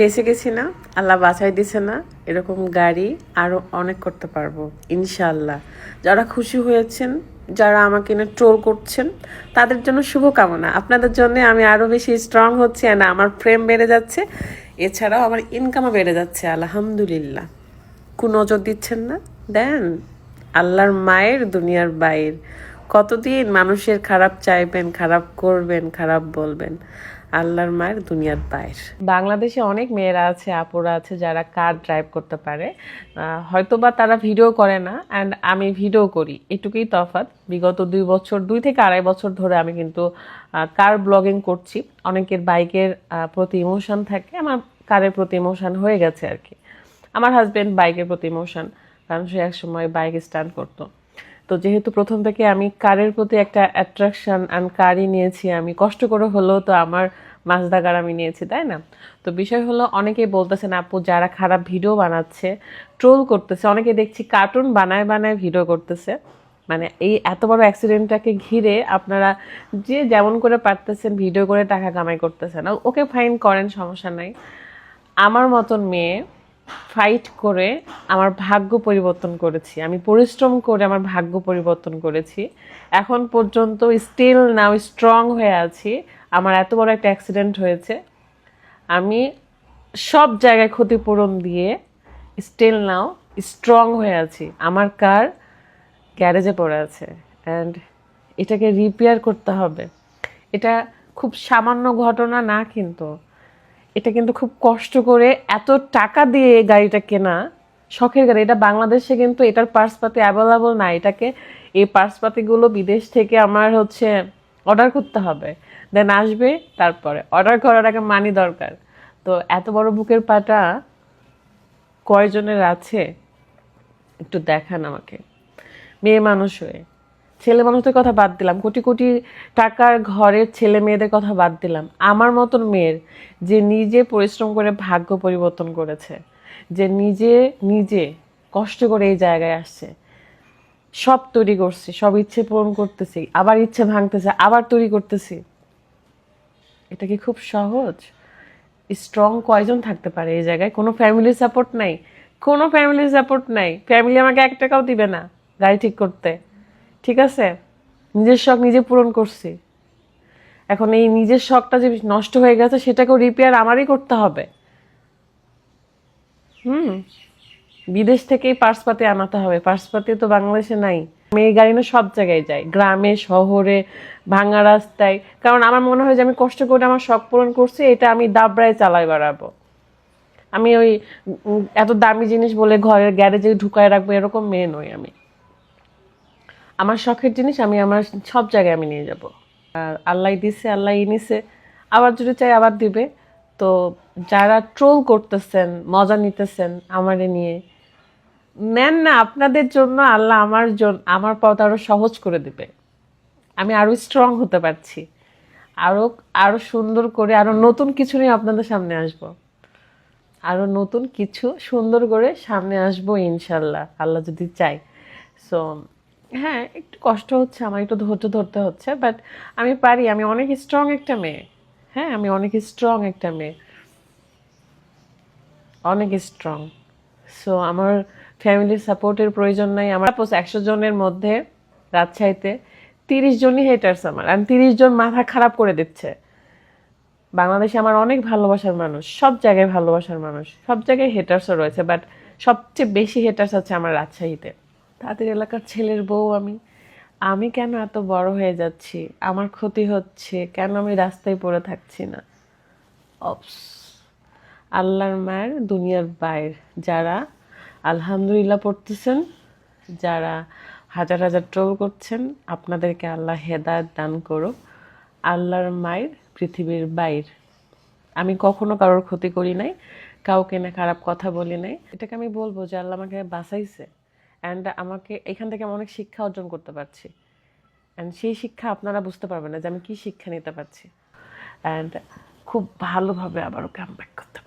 বেঁচে গেছি না, আল্লাহ বাঁচাই দিছে না, এরকম গাড়ি আরও অনেক করতে পারব ইনশাল্লাহ যারা খুশি হয়েছেন, যারা আমাকে এনে ট্রোল করছেন, তাদের জন্য শুভকামনা। আপনাদের জন্য আমি আরও বেশি স্ট্রং হচ্ছি না আমার প্রেম বেড়ে যাচ্ছে, এছাড়াও আমার ইনকামও বেড়ে যাচ্ছে, আলহামদুলিল্লাহ। কোন নজর দিচ্ছেন না? দেন, আল্লাহর মায়ের, দুনিয়ার বাইর। কতদিন মানুষের খারাপ চাইবেন, খারাপ করবেন, খারাপ বলবেন? আল্লাহর মায়ের দুনিয়ার বাইর বাংলাদেশে অনেক মেয়েরা আছে, আপুরা আছে, যারা কার ড্রাইভ করতে পারে। হয়তোবা তারা ভিডিও করে না অ্যান্ড আমি ভিডিও করি। এটুকুই তফাৎ। বিগত দুই বছর, দুই থেকে আড়াই বছর ধরে আমি কিন্তু কার ব্লগিং করছি। অনেকের বাইকের প্রতি ইমোশন থাকে, আমার কারের প্রতি ইমোশন হয়ে গেছে আর কি। আমার হাজব্যান্ড বাইকের প্রতি ইমোশন কারণ সে এক সময় বাইক স্ট্যান্ড করতো। তো যেহেতু প্রথম থেকে আমি কারের প্রতি একটা অ্যাট্রাকশন অ্যান্ড কারই নিয়েছি, আমি কষ্ট করে হলেও তো আমার মাজদা আমি নিয়েছি, তাই না? তো বিষয় হলো, অনেকেই বলতেছেন, আপু, যারা খারাপ ভিডিও বানাচ্ছে ট্রোল করতেছে। অনেকে দেখছি কার্টুন বানায় বানায় ভিডিও করতেছে। মানে এই এত বড় অ্যাক্সিডেন্টটাকে ঘিরে আপনারা যে যেমন করে পারতেছেন ভিডিও করে টাকা কামাই করতেছেন। ওকে ফাইন করেন, সমস্যা নাই। আমার মতন মেয়ে ফাইট করে আমার ভাগ্য পরিবর্তন করেছি। আমি পরিশ্রম করে আমার ভাগ্য পরিবর্তন করেছি। এখন পর্যন্ত স্টিল নাও স্ট্রং হয়ে আছি। আমার এত বড় একটা অ্যাক্সিডেন্ট হয়েছে। আমি সব জায়গায় ক্ষতিপূরণ দিয়ে স্টিল নাও স্ট্রং হয়ে আছি। আমার কার গ্যারেজে পড়ে আছে। অ্যান্ড এটাকে রিপেয়ার করতে হবে। এটা খুব সামান্য ঘটনা না কিন্তু। এটা কিন্তু খুব কষ্ট করে এত টাকা দিয়ে গাড়িটা কেনা। শখের গাড়ি। এটা বাংলাদেশে কিন্তু এটার পার্সপাতি অ্যাভেলেবল না এটাকে এই পার্সপাতিগুলো বিদেশ থেকে আমার হচ্ছে অর্ডার করতে হবে। দেন আসবে তারপরে। অর্ডার করার আগে মানি দরকার। তো এত বড় বুকের পাটা কয়জনের আছে? একটু দেখান আমাকে। মেয়ে মানুষ হয়ে। ছেলে মানুষদের কথা বাদ দিলাম, কোটি কোটি টাকার ঘরের ছেলে মেয়েদের কথা বাদ দিলাম। আমার মতন মেয়ের যে নিজে পরিশ্রম করে ভাগ্য পরিবর্তন করেছে, যে নিজে নিজে কষ্ট করে এই জায়গায় আসছে, সব তৈরি করছি, সব ইচ্ছে পূরণ করতেছি, আবার ইচ্ছে ভাঙতেছে, আবার তৈরি করতেছি। এটা কি খুব সহজ? স্ট্রং কয়জন থাকতে পারে এই জায়গায়? কোনো ফ্যামিলি সাপোর্ট নাই, কোনো ফ্যামিলি সাপোর্ট নাই। ফ্যামিলি আমাকে এক টাকাও দিবে না গাড়ি ঠিক করতে। ঠিক আছে? নিজের শখ নিজে পূরণ করছি। এখন এই নিজের শখটা যে নষ্ট হয়ে গেছে, সেটাকেও রিপেয়ার আমারই করতে হবে। হুম। বিদেশ থেকেই পার্সপাতি আনাতে হবে। পার্সপাতি তো বাংলাদেশে নাই। আমি এই গাড়ি না সব জায়গায় যাই। গ্রামে, শহরে, ভাঙা রাস্তায়। কারণ আমার মনে হয় যে আমি কষ্ট করে আমার শখ পূরণ করছি, এটা আমি দাবড়ায় চালাই বেড়াবো। আমি ওই এত দামি জিনিস বলে ঘরের গ্যারেজে ঢুকায় রাখব, এরকম মেয়ে নই আমি। আমার শখের জিনিস, আমি আমার সব জায়গায় আমি নিয়ে যাব। আর আল্লাহ দিছে, আল্লাহ নিছে। আবার যদি চাই আবার দিবে। তো যারা ট্রোল করতেছেন, মজা নিতেছেন আমারে নিয়ে, নেন না, আপনাদের জন্য আল্লাহ আমার জন্য আমার পথ আরও সহজ করে দিবে। আমি আরও স্ট্রং হতে পারছি। আরও আরও সুন্দর করে আরও নতুন কিছু নিয়ে আপনাদের সামনে আসব। আরও নতুন কিছু সুন্দর করে সামনে আসব ইনশাল্লাহ, আল্লাহ যদি চাই সো হ্যাঁ একটু কষ্ট হচ্ছে, আমার একটু ধৈর্য ধরতে হচ্ছে বাট আমি পারি, আমি অনেক স্ট্রং একটা মেয়ে। হ্যাঁ আমি অনেক স্ট্রং একটা মেয়ে। অনেক স্ট্রং সো আমার ফ্যামিলির সাপোর্টের প্রয়োজন নাই। আমার সাপোজ একশো জনের মধ্যে রাজশাহীতে তিরিশ জনই হেটার্স আমার আর তিরিশ জন মাথা খারাপ করে দিচ্ছে। বাংলাদেশে আমার অনেক ভালোবাসার মানুষ, সব জায়গায় ভালোবাসার মানুষ, সব জায়গায় হেটার্সও রয়েছে বাট সবচেয়ে বেশি হেটার্স আছে আমার রাজশাহীতে। তাদের এলাকার ছেলের বউ আমি। আমি কেন এত বড় হয়ে যাচ্ছি? আমার ক্ষতি হচ্ছে। কেন আমি রাস্তায় পড়ে থাকছি না? অপস আল্লাহর মায়ের দুনিয়ার বাইর। যারা আলহামদুলিল্লাহ পড়তেছেন, যারা হাজার হাজার ট্রোল করছেন, আপনাদেরকে আল্লাহ হেদায়ত দান করো আল্লাহর মায়ের পৃথিবীর বাইর। আমি কখনো কারোর ক্ষতি করি নাই, কাউকে না খারাপ কথা বলি নাই। এটাকে আমি বলব যে আল্লাহ আমাকে বাঁচাইছে। অ্যান্ড আমাকে, এখান থেকে আমি অনেক শিক্ষা অর্জন করতে পারছি। অ্যান্ড সেই শিক্ষা আপনারা বুঝতে পারবেন না যে আমি কী শিক্ষা নিতে পারছি। অ্যান্ড খুব ভালোভাবে আবারও কাম ব্যাক করতে